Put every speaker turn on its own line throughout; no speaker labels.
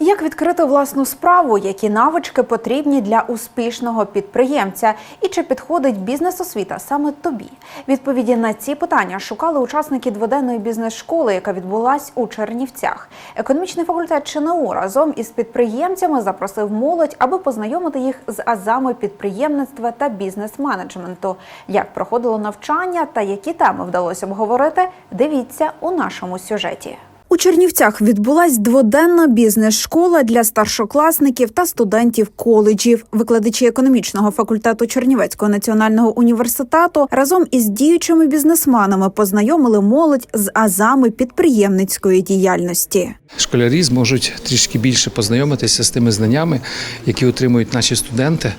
Як відкрити власну справу, які навички потрібні для успішного підприємця, і чи підходить бізнес-освіта саме тобі? Відповіді на ці питання шукали учасники дводенної бізнес-школи, яка відбулась у Чернівцях. Економічний факультет ЧНУ разом із підприємцями запросив молодь, аби познайомити їх з азами підприємництва та бізнес-менеджменту. Як проходило навчання та які теми вдалося обговорити, дивіться у нашому сюжеті. У Чернівцях відбулась дводенна бізнес-школа для старшокласників та студентів коледжів. Викладачі економічного факультету Чернівецького національного університету разом із діючими бізнесменами познайомили молодь з азами підприємницької діяльності.
Школярі зможуть трішки більше познайомитися з тими знаннями, які отримують наші студенти,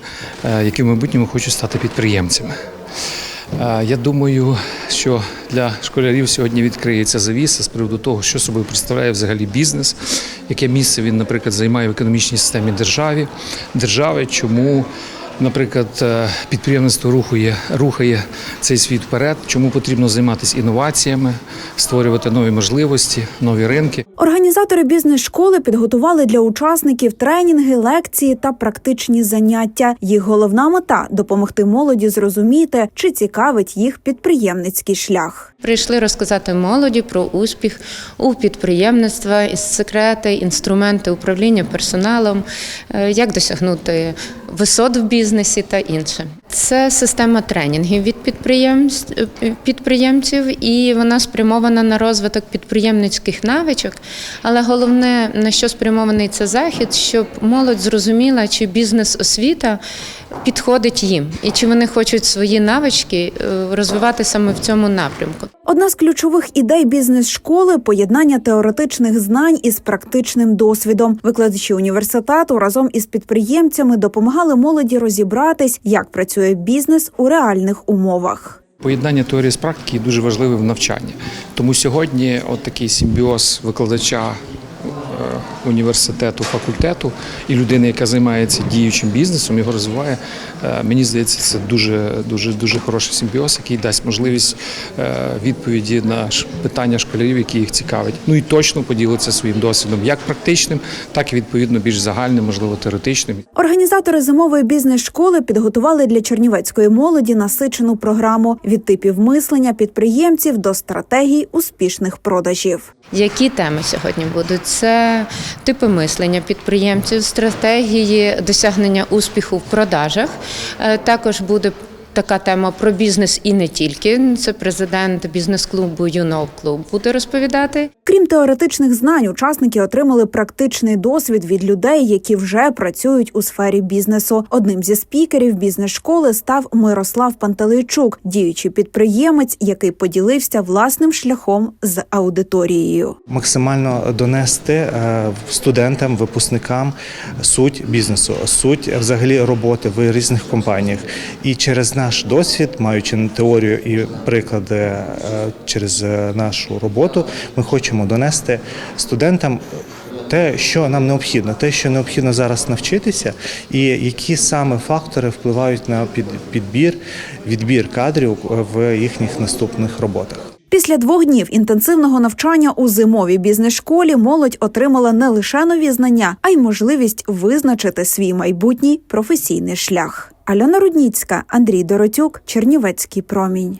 е, які в майбутньому хочуть стати підприємцями. Е, Я думаю, що для школярів сьогодні відкриється завіса з приводу того, що собою представляє взагалі бізнес, яке місце він, наприклад, займає в економічній системі державі, держави, чому. Наприклад, е, підприємництво рухає, рухає цей світ вперед, чому потрібно займатися інноваціями, створювати нові можливості, нові ринки.
Організатори бізнес-школи підготували для учасників тренінги, лекції та практичні заняття. Їх головна мета допомогти молоді зрозуміти, чи цікавить їх підприємницький шлях.
Прийшли розказати молоді про успіх у підприємництва, із секрети, інструменти управління персоналом, е, як досягнути висот в бізнесі та інше. Це система тренінгів від підприємств, е, підприємців, і вона спрямована на розвиток підприємницьких навичок. Але головне, на що спрямований це захід, щоб молодь зрозуміла, чи бізнес-освіта підходить їм, і чи вони хочуть свої навички е, розвивати саме в цьому напрямку.
Одна з ключових ідей бізнес-школи поєднання теоретичних знань із практичним досвідом. Викладачі університету разом із підприємцями допомагали молоді розібратись, як працює бізнес у реальних умовах.
Поєднання теорії з практики дуже важливе в навчанні. Тому сьогодні от такий симбіоз викладача е, університету, факультету і людини, яка займається діючим бізнесом, його розвиває. е, Мені здається, це дуже дуже дуже хороший симбіоз, який дасть можливість е, відповіді на питання школярів, які їх цікавить. Ну і точно поділиться своїм досвідом, як практичним, так і відповідно більш загальним, можливо, теоретичним.
Організатори зимової бізнес-школи підготували для чернівецької молоді насичену програму від типів мислення підприємців до стратегій успішних продажів.
Які теми сьогодні будуть? Це типи мислення підприємців, стратегії досягнення успіху в продажах. Е, Також буде така тема про бізнес і не тільки. Це президент бізнес-клубу «Юнов Клуб буде розповідати.
Крім теоретичних знань, учасники отримали практичний досвід від людей, які вже працюють у сфері бізнесу. Одним зі спікерів бізнес-школи став Мирослав Пантелейчук, діючий підприємець, який поділився власним шляхом з аудиторією.
максимально донести е, студентам, випускникам суть бізнесу, суть взагалі роботи в різних компаніях. І через наш досвід, маючи теорію і приклади е, через е, нашу роботу, ми хочемо донести студентам. Те, що нам необхідно, те, що необхідно зараз навчитися, і які саме фактори впливають на під- підбір, відбір кадрів в їхніх наступних роботах.
Після двох днів інтенсивного навчання у зимовій бізнес-школі молодь отримала не лише нові знання, а й можливість визначити свій майбутній професійний шлях. Альона Рудніцька, Андрій Доротюк, Чернівецький промінь.